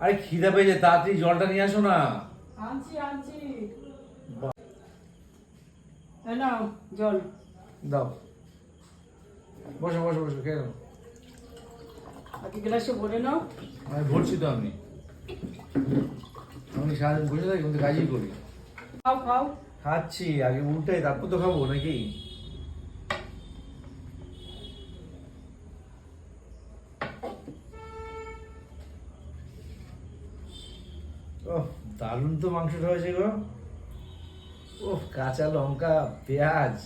আরে খিদে পেয়েছে তাড়াতাড়ি জলটা নিয়ে আসো না। আনছি আনছি। নাও জল। দাও। বসো বসো বসো খেয়ে নাও। বাকি গ্লাসে ভরে নাও। আমি ভরছি তো আমি। আমি সারাদিন বসে থাকি কিন্তু কাজই করি। খাও খাও। খাচ্ছি আগে উল্টাই তারপর তো খাব নাকি? দারুণ তো মাংসটা হয়েছে গো। ওহ কাঁচা লঙ্কা পেঁয়াজ।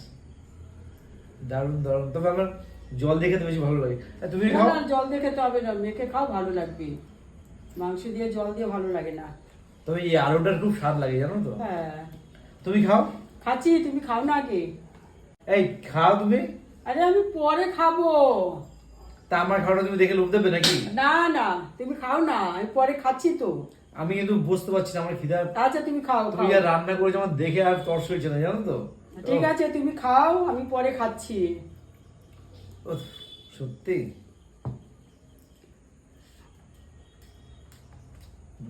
দারুণ দারুণ। তবে আমার জল দেখে তো বেশি ভালো লাগে। তুমি খাও। জল দিয়ে খেতে হবে না মেখে খাও ভালো লাগবে। মাংস দিয়ে জল দিয়ে ভালো লাগে না। তবে এই আলুটার খুব স্বাদ লাগে জানো তো? হ্যাঁ। তুমি খাও। খাচ্ছি তুমি খাও না আগে। এই খাও তুমি। আরে আমি পরে খাব। তা আমার খাওয়াটা তুমি দেখে লোভ দেবে নাকি? না না তুমি খাও না আমি পরে খাচ্ছি তো। আমি কিন্তু বুঝতে পারছি না আমার খিদা আচ্ছা তুমি খাও তুমি খাও। যা রান্না করেছ আমার দেখে আর তর্স হয়েছে না জানো তো? ঠিক আছে তুমি খাও আমি পরে খাচ্ছি। সত্যি?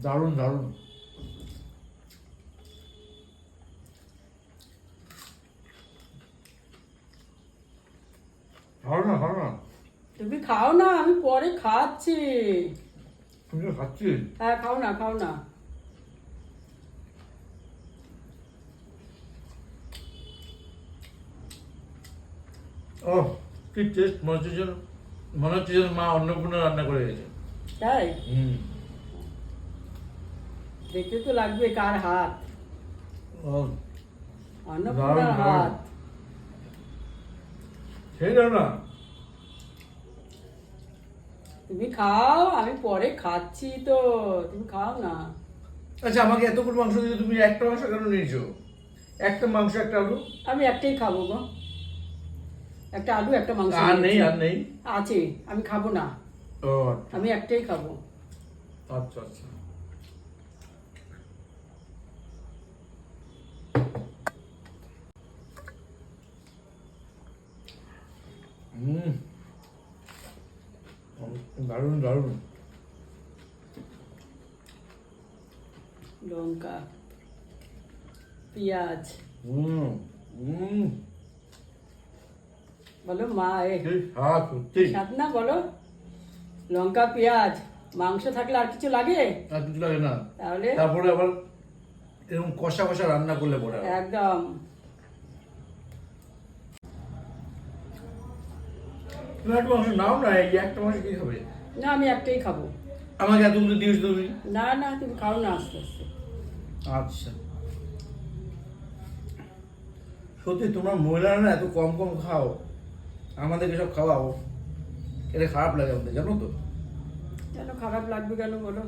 দারুণ দারুণ। ভালো না ভালো না। তুমি খাও না আমি পরে খাচ্ছি। তুমি তো হ্যাঁ খাও না খাও না ও কি টেস্ট মনে হচ্ছে মনে হচ্ছে মা অন্নপূর্ণা রান্না করে গেছে তাই হুম দেখতে তো লাগবে কার হাত ও অন্নপূর্ণার। হাত সেই না তুমি খাও আমি পরে খাচ্ছি তো তুমি খাও না। আচ্ছা আমাকে এতগুলো মাংস দিয়ে তুমি একটা মাংস কেন নিয়েছো একটা মাংস একটা আলু? আমি একটাই খাব গো। একটা আলু একটা মাংস আর নেই আর নেই? আছে আমি খাব না। ও আমি একটাই খাব। আচ্ছা আচ্ছা। হুম। দারুণ দারুণ লঙ্কা পেঁয়াজ। হুম হুম বলো মা এ। স্বাদ সত্যি। স্বাদ না বলো। লঙ্কা পেঁয়াজ মাংস থাকলে আর কিছু লাগে? আর কিছু লাগে না। তাহলে? তারপরে আবার এরকম কষা কষা রান্না করলে পরে একদম। তুমি একটা মাংস নাও না এই একটা মাংস কি হবে? না আমি একটাই খাব। আমাকে এতগুলো দিয়েছ তুমি? না না তুমি খাও না আস্তে আস্তে। আচ্ছা। সত্যি তোমরা মহিলারা না এত কম কম খাও। আমাদেরকে সব খাওয়াও। এটা খারাপ লাগে আমাদের জানো তো? কেন খারাপ লাগবে কেন বলো?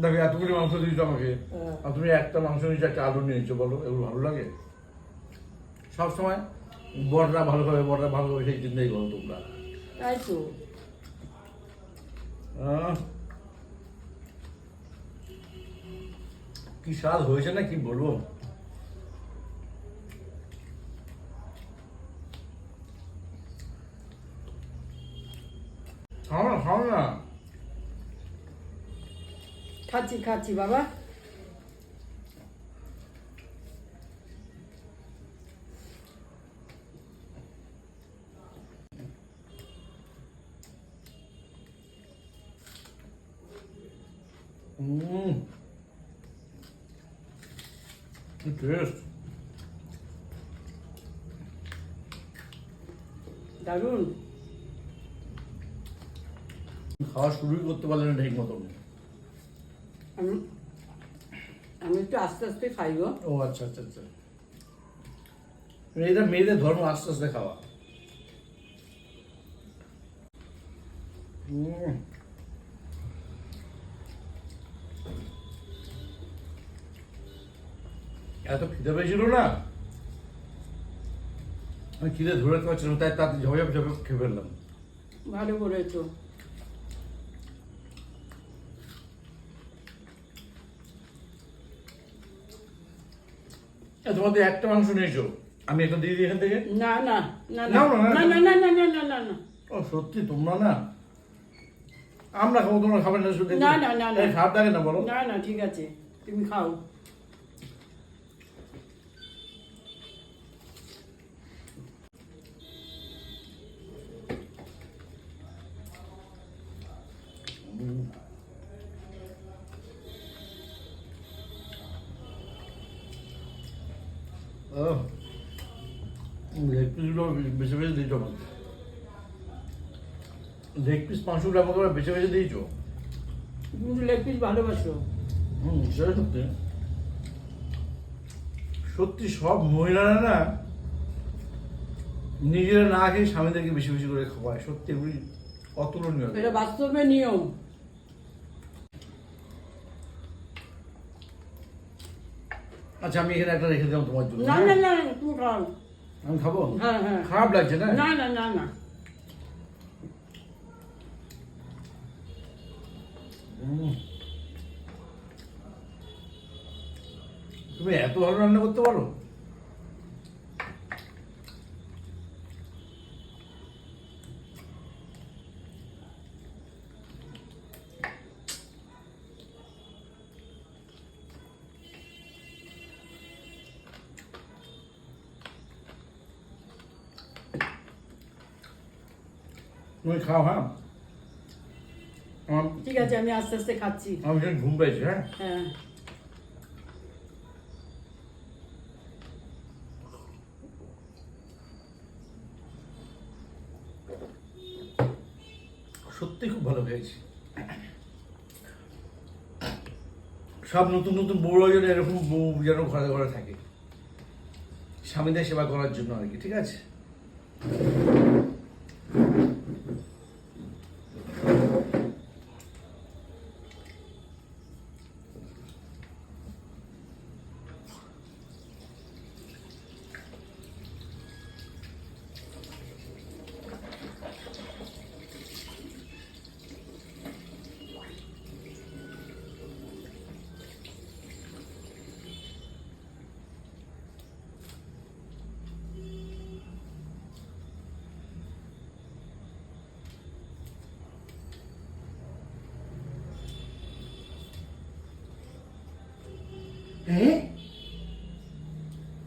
দেখো এতগুলি মাংস দিয়েছ আমাকে। হ্যাঁ। আর তুমি একটা মাংস নিয়েছো একটা আলু নিয়েছো বলো এগুলো ভালো লাগে? সব সময় বড়রা ভালো খাবে বড়রা ভালো খাবে সেই চিন্তাই করো তোমরা। তাই তো। কি স্বাদ হয়েছে না কি বলব? খাও না খাও না। খাচ্ছি খাচ্ছি বাবা। হুম কি টেস্ট দারুণ। খাওয়া শুরুই করতে পারলে না ঠিক মতন। আমি আমি একটু আস্তে আস্তে খাই গো। ও আচ্ছা আচ্ছা আচ্ছা। মেয়েদের মেয়েদের ধর্ম আস্তে আস্তে খাওয়া। হুম এত খিদে পেয়েছিল না আমি খিদে ধরে রাখতে পারছিলাম তাই তাতে ঝপঝপ ঝপঝপ খেয়ে ফেললাম ভালো করেছ তোমাদের একটা মাংস নিয়েছো আমি একটা দিয়ে দিই এখান থেকে না না না না না, না না না। না না না না ও সত্যি তোমরা না আমরা খাব তোমরা খাবে না শুধু না, না, না, খারাপ লাগে না বলো না না ঠিক আছে তুমি খাও লেগ পিসগুলো বেছে বেছে দিয়েছ আমাকে। লেগ পিস পাঁচশো গ্রাম করে বেছে বেছে দিয়েছ? তুমি লেগ পিস ভালোবাসো। হুম সেটা সত্যি। সত্যি সব মহিলারা না নিজেরা না খেয়ে স্বামীদেরকে বেশি বেশি করে খাওয়ায়। সত্যি এগুলি অতুলনীয়। এটা বাস্তবে নিয়ম। আচ্ছা আমি এখানে একটা রেখে দিলাম তোমার জন্য না হ্যাঁ? না না তুমি খাও। আমি খাব? হ্যাঁ হ্যাঁ। খারাপ লাগছে না? না না না না। তুমি এত ভালো রান্না করতে পারো? তুমি খাও হ্যাঁ? ঠিক আছে আমি আস্তে আস্তে খাচ্ছি। আমার ভীষণ ঘুম পেয়েছে হ্যাঁ? হ্যাঁ। সত্যি খুব ভালো খেয়েছি। সব নতুন নতুন বউরা যেন এরকম বউ যেন ঘরে ঘরে থাকে। স্বামীদের সেবা করার জন্য আর কি ঠিক আছে?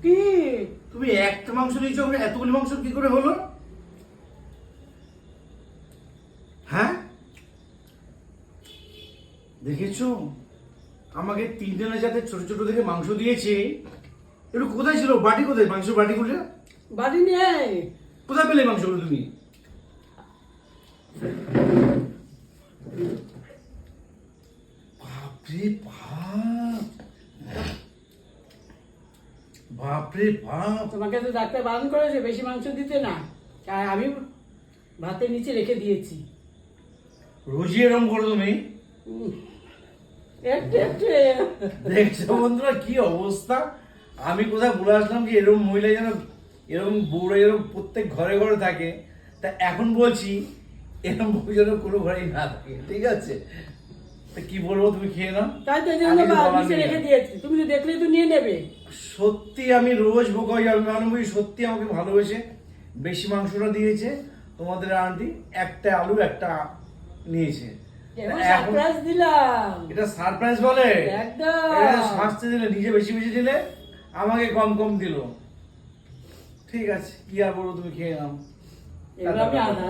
কি? তুমি একটা মাংস নিয়েছো এতগুলি মাংস কি করে হলো? হ্যাঁ? দেখেছ? আমাকে তিনজনের সাথে ছোট ছোট দেখে মাংস দিয়েছে। একটু কোথায় ছিল? বাটি কোথায়? মাংস বাটিগুলো? বাড়ি নেই কোথায় পেলে মাংসগুলো তুমি? বাপরে বাপ! বাপরে বাপ। তোমাকে তো ডাক্তার বারণ করেছে বেশি মাংস দিতে না। আর আমি ভাতের নিচে রেখে দিয়েছি। রোজই এরম করো তুমি? দেখছ বন্ধুরা কি অবস্থা? আমি কোথায় বলে আসলাম যে এরকম মহিলা যেন এরকম বউরা যেন প্রত্যেক ঘরে ঘরে থাকে? তা এখন বলছি এরকম বউ যেন কোনো ঘরেই না থাকে ঠিক আছে? তা কি বলব তুমি খেয়ে নাও। তাই তো রেখে দিয়েছি। তুমি তো দেখলেই তো নিয়ে নেবে। সত্যি আমি রোজ বোকা হয়ে যাব আমি সত্যি আমাকে ভালোবেসে বেশি মাংসটা দিয়েছে। তোমাদের আন্টি একটা আলু একটা নিয়েছে। সারপ্রাইজ দিলাম। এটা সারপ্রাইজ বলে। এটা শাস্তি দিলে নিজে বেশি বেশি দিলে আমাকে কম কম দিল। ঠিক আছে কি আর বলব তুমি খেয়ে নাও। এবার আমি আনা।